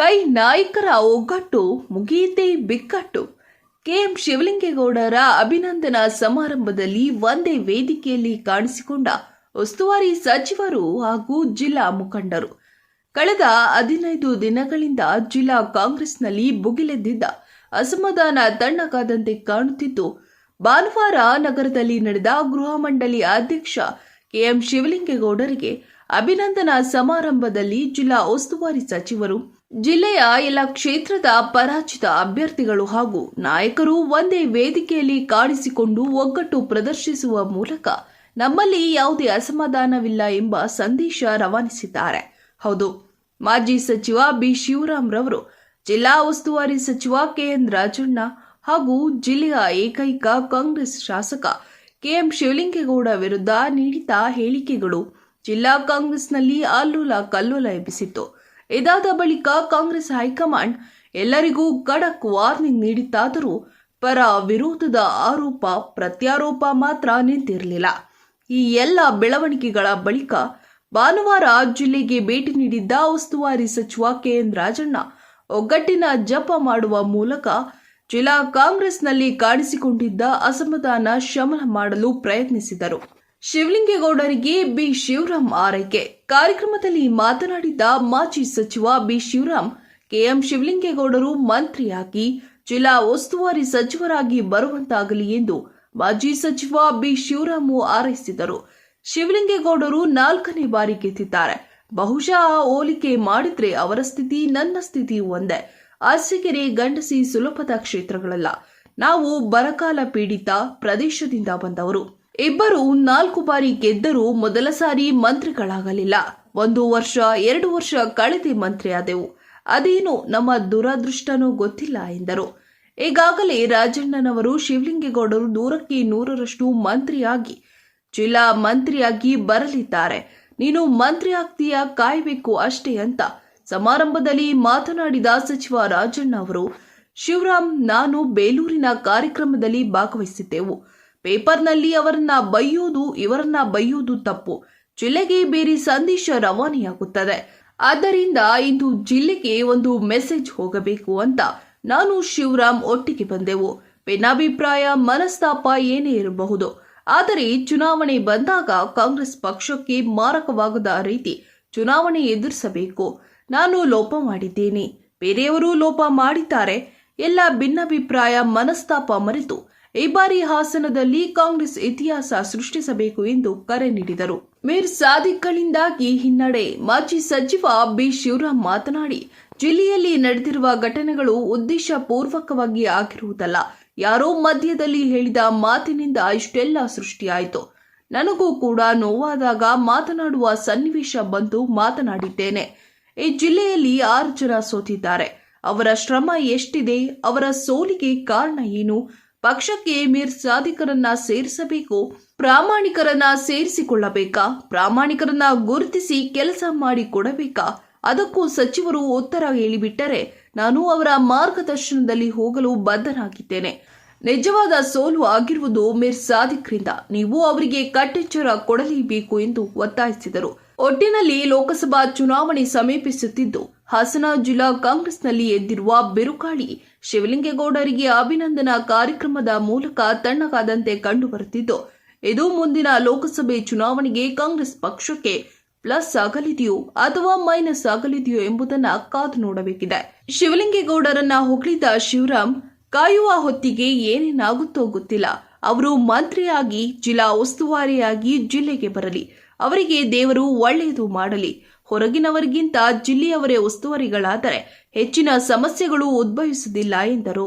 ಕೈ ನಾಯಕರ ಒಗ್ಗಟ್ಟು ಮುಗಿಯಿತೇ ಬಿಕ್ಕಟ್ಟು. ಕೆಎಂ ಶಿವಲಿಂಗೇಗೌಡರ ಅಭಿನಂದನಾ ಸಮಾರಂಭದಲ್ಲಿ ಒಂದೇ ವೇದಿಕೆಯಲ್ಲಿ ಕಾಣಿಸಿಕೊಂಡ ಉಸ್ತುವಾರಿ ಸಚಿವರು ಹಾಗೂ ಜಿಲ್ಲಾ ಮುಖಂಡರು. ಕಳೆದ ಹದಿನೈದು ದಿನಗಳಿಂದ ಜಿಲ್ಲಾ ಕಾಂಗ್ರೆಸ್ನಲ್ಲಿ ಭುಗಿಲೆದ್ದಿದ್ದ ಅಸಮಾಧಾನ ತಣ್ಣಗಾದಂತೆ ಕಾಣುತ್ತಿದ್ದು, ಭಾನುವಾರ ನಗರದಲ್ಲಿ ನಡೆದ ಗೃಹ ಮಂಡಳಿ ಅಧ್ಯಕ್ಷ ಕೆಎಂ ಶಿವಲಿಂಗೇಗೌಡರಿಗೆ ಅಭಿನಂದನಾ ಸಮಾರಂಭದಲ್ಲಿ ಜಿಲ್ಲಾ ಉಸ್ತುವಾರಿ ಸಚಿವರು, ಜಿಲ್ಲೆಯ ಎಲ್ಲ ಕ್ಷೇತ್ರದ ಪರಾಜಿತ ಅಭ್ಯರ್ಥಿಗಳು ಹಾಗೂ ನಾಯಕರು ಒಂದೇ ವೇದಿಕೆಯಲ್ಲಿ ಕಾಣಿಸಿಕೊಂಡು ಒಗ್ಗಟ್ಟು ಪ್ರದರ್ಶಿಸುವ ಮೂಲಕ ನಮ್ಮಲ್ಲಿ ಯಾವುದೇ ಅಸಮಾಧಾನವಿಲ್ಲ ಎಂಬ ಸಂದೇಶ ರವಾನಿಸಿದ್ದಾರೆ. ಹೌದು, ಮಾಜಿ ಸಚಿವ ಬಿ. ರವರು ಜಿಲ್ಲಾ ಉಸ್ತುವಾರಿ ಸಚಿವ ಕೆಎನ್ ರಾಜಣ್ಣ ಹಾಗೂ ಜಿಲ್ಲೆಯ ಏಕೈಕ ಕಾಂಗ್ರೆಸ್ ಶಾಸಕ ಕೆಎಂ ಶಿವಲಿಂಗೇಗೌಡ ವಿರುದ್ಧ ನೀಡಿದ ಹೇಳಿಕೆಗಳು ಜಿಲ್ಲಾ ಕಾಂಗ್ರೆಸ್ನಲ್ಲಿ ಅಲ್ಲೋಲ ಕಲ್ಲೋಲ ಎಬ್ಬಿಸಿತ್ತು. ಇದಾದ ಬಳಿಕ ಕಾಂಗ್ರೆಸ್ ಹೈಕಮಾಂಡ್ ಎಲ್ಲರಿಗೂ ಖಡಕ್ ವಾರ್ನಿಂಗ್ ನೀಡಿತ್ತಾದರೂ ಪರ ವಿರೋಧದ ಆರೋಪ ಪ್ರತ್ಯಾರೋಪ ಮಾತ್ರ ನಿಂತಿರಲಿಲ್ಲ. ಈ ಎಲ್ಲ ಬೆಳವಣಿಗೆಗಳ ಬಳಿಕ ಭಾನುವಾರ ಜಿಲ್ಲೆಗೆ ಭೇಟಿ ನೀಡಿದ್ದ ಉಸ್ತುವಾರಿ ಸಚಿವ ಕೆ. ಎನ್. ರಾಜಣ್ಣ, ಒಗ್ಗಟ್ಟಿನ ಜಪ ಮಾಡುವ ಮೂಲಕ ಜಿಲ್ಲಾ ಕಾಂಗ್ರೆಸ್ನಲ್ಲಿ ಕಾಣಿಸಿಕೊಂಡಿದ್ದ ಅಸಮಾಧಾನ ಶಮನ ಮಾಡಲು ಪ್ರಯತ್ನಿಸಿದರು. ಶಿವಲಿಂಗೇಗೌಡರಿಗೆ ಬಿ ಶಿವರಾಮ್ ಆರೈಕೆ. ಕಾರ್ಯಕ್ರಮದಲ್ಲಿ ಮಾತನಾಡಿದ ಮಾಜಿ ಸಚಿವ ಬಿ ಶಿವರಾಮ್, ಕೆಎಂ ಶಿವಲಿಂಗೇಗೌಡರು ಮಂತ್ರಿಯಾಗಿ, ಜಿಲ್ಲಾ ಉಸ್ತುವಾರಿ ಸಚಿವರಾಗಿ ಬರುವಂತಾಗಲಿ ಎಂದು ಮಾಜಿ ಸಚಿವ ಬಿ ಶಿವರಾಮ್ ಹಾರೈಸಿದರು ಶಿವಲಿಂಗೇಗೌಡರು ನಾಲ್ಕನೇ ಬಾರಿ ಗೆದ್ದಿದ್ದಾರೆ. ಬಹುಶಃ ಹೋಲಿಕೆ ಮಾಡಿದ್ರೆ ಅವರ ಸ್ಥಿತಿ ನನ್ನ ಸ್ಥಿತಿ ಒಂದೇ. ಅರಸೀಕೆರೆ ಗಂಡಸಿ ಸುಲಭದ ಕ್ಷೇತ್ರಗಳಲ್ಲ. ನಾವು ಬರಕಾಲ ಪೀಡಿತ ಪ್ರದೇಶದಿಂದ ಬಂದವರು. ಇಬ್ಬರು ನಾಲ್ಕು ಬಾರಿ ಗೆದ್ದರೂ ಮೊದಲ ಸಾರಿ ಮಂತ್ರಿಗಳಾಗಲಿಲ್ಲ. ಒಂದು ವರ್ಷ, ಎರಡು ವರ್ಷ ಕಳೆದೆ ಮಂತ್ರಿಯಾದೆವು. ಅದೇನು ನಮ್ಮ ದುರದೃಷ್ಟನೂ ಗೊತ್ತಿಲ್ಲ ಎಂದರು. ಈಗಾಗಲೇ ರಾಜಣ್ಣನವರು ಶಿವಲಿಂಗೇಗೌಡರು ನೂರಕ್ಕೆ ನೂರರಷ್ಟು ಮಂತ್ರಿಯಾಗಿ, ಜಿಲ್ಲಾ ಮಂತ್ರಿಯಾಗಿ ಬರಲಿದ್ದಾರೆ. ನೀನು ಮಂತ್ರಿ ಆಗ್ತೀಯ, ಕಾಯಬೇಕು ಅಷ್ಟೇ ಅಂತ ಸಮಾರಂಭದಲ್ಲಿ ಮಾತನಾಡಿದ ಸಚಿವ ರಾಜಣ್ಣ ಅವರು ಶಿವರಾಮ್, ನಾನು ಬೇಲೂರಿನ ಕಾರ್ಯಕ್ರಮದಲ್ಲಿ ಭಾಗವಹಿಸಿದ್ದೆವು. ಪೇಪರ್ನಲ್ಲಿ ಅವರನ್ನ ಬೈಯುವುದು ಇವರನ್ನ ಬೈಯುವುದು ತಪ್ಪು. ಜಿಲ್ಲೆಗೆ ಬೇರೆ ಸಂದೇಶ ರವಾನೆಯಾಗುತ್ತದೆ. ಆದ್ದರಿಂದ ಇಂದು ಜಿಲ್ಲೆಗೆ ಒಂದು ಮೆಸೇಜ್ ಹೋಗಬೇಕು ಅಂತ ನಾನು ಶಿವರಾಮ್ ಒಟ್ಟಿಗೆ ಬಂದೆವು. ಭಿನ್ನಾಭಿಪ್ರಾಯ, ಮನಸ್ತಾಪ ಏನೇ ಇರಬಹುದು. ಆದರೆ ಚುನಾವಣೆ ಬಂದಾಗ ಕಾಂಗ್ರೆಸ್ ಪಕ್ಷಕ್ಕೆ ಮಾರಕವಾಗದ ರೀತಿ ಚುನಾವಣೆ ಎದುರಿಸಬೇಕು. ನಾನು ಲೋಪ ಮಾಡಿದ್ದೇನೆ. ಬೇರೆಯವರು ಲೋಪ ಮಾಡಿದ್ದಾರೆ. ಎಲ್ಲ ಭಿನ್ನಾಭಿಪ್ರಾಯ, ಮನಸ್ತಾಪ ಮರೆತು ಈ ಬಾರಿ ಹಾಸನದಲ್ಲಿ ಕಾಂಗ್ರೆಸ್ ಇತಿಹಾಸ ಸೃಷ್ಟಿಸಬೇಕು ಎಂದು ಕರೆ ನೀಡಿದರು. ಮೀರ್ ಸಾದಿಕ್ಗಳಿಂದಾಗಿ ಹಿನ್ನಡೆ ಮಾಜಿ ಸಚಿವ ಬಿ. ಶಿವರಾಮ್ ಮಾತನಾಡಿ, ಜಿಲ್ಲೆಯಲ್ಲಿ ನಡೆದಿರುವ ಘಟನೆಗಳು ಉದ್ದೇಶಪೂರ್ವಕವಾಗಿ ಆಗಿರುವುದಲ್ಲ. ಯಾರೋ ಮಧ್ಯದಲ್ಲಿ ಹೇಳಿದ ಮಾತಿನಿಂದ ಇಷ್ಟೆಲ್ಲ ಸೃಷ್ಟಿಯಾಯಿತು. ನನಗೂ ಕೂಡ ನೋವಾದಾಗ ಮಾತನಾಡುವ ಸನ್ನಿವೇಶ ಬಂದು ಮಾತನಾಡಿದ್ದೇನೆ. ಈ ಜಿಲ್ಲೆಯಲ್ಲಿ ಆರು ಜನ ಸೋತಿದ್ದಾರೆ. ಅವರ ಶ್ರಮ ಎಷ್ಟಿದೆ, ಅವರ ಸೋಲಿಗೆ ಕಾರಣ ಏನು ಪಕ್ಷಕ್ಕೆ ಮೀರ್ ಸಾಧಿಕರನ್ನ ಸೇರಿಸಬೇಕು, ಪ್ರಾಮಾಣಿಕರನ್ನ ಸೇರಿಸಿಕೊಳ್ಳಬೇಕಾ? ಪ್ರಾಮಾಣಿಕರನ್ನ ಗುರುತಿಸಿ ಕೆಲಸ ಮಾಡಿ ಕೊಡಬೇಕಾ? ಅದಕ್ಕೂ ಸಚಿವರು ಉತ್ತರ ಹೇಳಿಬಿಟ್ಟರೆ ನಾನು ಅವರ ಮಾರ್ಗದರ್ಶನದಲ್ಲಿ ಹೋಗಲು ಬದ್ಧನಾಗಿದ್ದೇನೆ. ನಿಜವಾದ ಸೋಲು ಆಗಿರುವುದು ಮಿರ್ ಸಾದಿಕ್ರಿಂದ. ನೀವು ಅವರಿಗೆ ಕಟ್ಟೆಚ್ಚರ ಕೊಡಲೇಬೇಕು ಎಂದು ಒತ್ತಾಯಿಸಿದರು. ಒಟ್ಟಿನಲ್ಲಿ ಲೋಕಸಭಾ ಚುನಾವಣೆ ಸಮೀಪಿಸುತ್ತಿದ್ದು, ಹಾಸನ ಜಿಲ್ಲಾ ಕಾಂಗ್ರೆಸ್ನಲ್ಲಿ ಎದ್ದಿರುವ ಬಿರುಗಾಳಿ ಶಿವಲಿಂಗೇಗೌಡರಿಗೆ ಅಭಿನಂದನಾ ಕಾರ್ಯಕ್ರಮದ ಮೂಲಕ ತಣ್ಣಗಾದಂತೆ ಕಂಡುಬರುತ್ತಿದ್ದು, ಇದು ಮುಂದಿನ ಲೋಕಸಭೆ ಚುನಾವಣೆಗೆ ಕಾಂಗ್ರೆಸ್ ಪಕ್ಷಕ್ಕೆ ಪ್ಲಸ್ ಆಗಲಿದೆಯೋ ಅಥವಾ ಮೈನಸ್ ಆಗಲಿದೆಯೋ ಎಂಬುದನ್ನ ಕಾದು ನೋಡಬೇಕಿದೆ. ಶಿವಲಿಂಗೇಗೌಡರನ್ನ ಹೊಗಳಿದ ಶಿವರಾಮ್, ಕಾಯುವ ಹೊತ್ತಿಗೆ ಏನೇನಾಗುತ್ತೋ ಗೊತ್ತಿಲ್ಲ. ಅವರು ಮಂತ್ರಿಯಾಗಿ, ಜಿಲ್ಲಾ ಉಸ್ತುವಾರಿಯಾಗಿ ಜಿಲ್ಲೆಗೆ ಬರಲಿ. ಅವರಿಗೆ ದೇವರು ಒಳ್ಳೆಯದು ಮಾಡಲಿ. ಹೊರಗಿನವರಿಗಿಂತ ಜಿಲ್ಲೆಯವರೇ ಉಸ್ತುವಾರಿಗಳಾದರೆ ಹೆಚ್ಚಿನ ಸಮಸ್ಯೆಗಳು ಉದ್ಭವಿಸುವುದಿಲ್ಲ ಎಂದರು